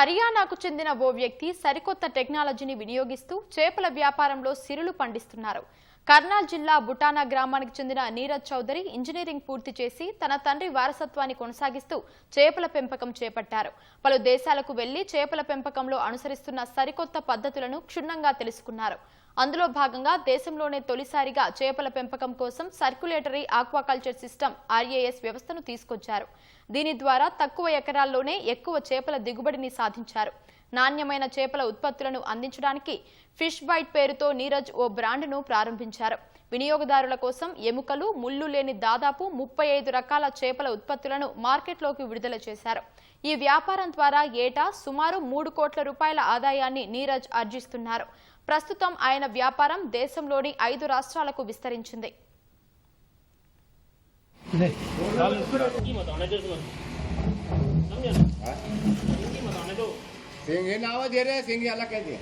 హర్యానాకు చెందిన ఓ వ్యక్తి సరికొత్త టెక్నాలజీని వినియోగిస్తూ చేపల వ్యాపారంలో సిరులు పండిస్తున్నారు. కర్నాల్ జిల్లా బుటానా గ్రామానికి చెందిన నీరజ్ చౌదరి ఇంజనీరింగ్ పూర్తి చేసి తన తండ్రి వారసత్వాన్ని కొనసాగిస్తూ చేపల పెంపకం చేపట్టారు. పలు దేశాలకు వెళ్ళి చేపల పెంపకంలో అనుసరిస్తున్న సరికొత్త పద్ధతులను క్షుణ్ణంగా తెలుసుకున్నారు. అందులో భాగంగా దేశంలోనే తొలిసారిగా చేపల పెంపకం కోసం సర్క్యులేటరీ ఆక్వాకల్చర్ సిస్టమ్ ఆర్ఏఎస్ వ్యవస్థను తీసుకొచ్చారు. దీని ద్వారా తక్కువ ఎకరాల్లోనే ఎక్కువ చేపల దిగుబడిని సాధించారు. నాణ్యమైన చేపల ఉత్పత్తులను అందించడానికి ఫిష్ బైట్ పేరుతో నీరజ్ ఓ బ్రాండ్ను ప్రారంభించారు. వినియోగదారుల కోసం ఎముకలు ముళ్ళు లేని దాదాపు ముప్పై ఐదు రకాల చేపల ఉత్పత్తులను మార్కెట్లోకి విడుదల చేశారు. ఈ వ్యాపారం ద్వారా ఏటా సుమారు మూడు కోట్ల రూపాయల ఆదాయాన్ని నీరజ్ ఆర్జిస్తున్నారు. ప్రస్తుతం ఆయన వ్యాపారం దేశంలోని ఐదు రాష్ట్రాలకు విస్తరించింది. सिंह हे नाव दे रहे सिंह याला काय ते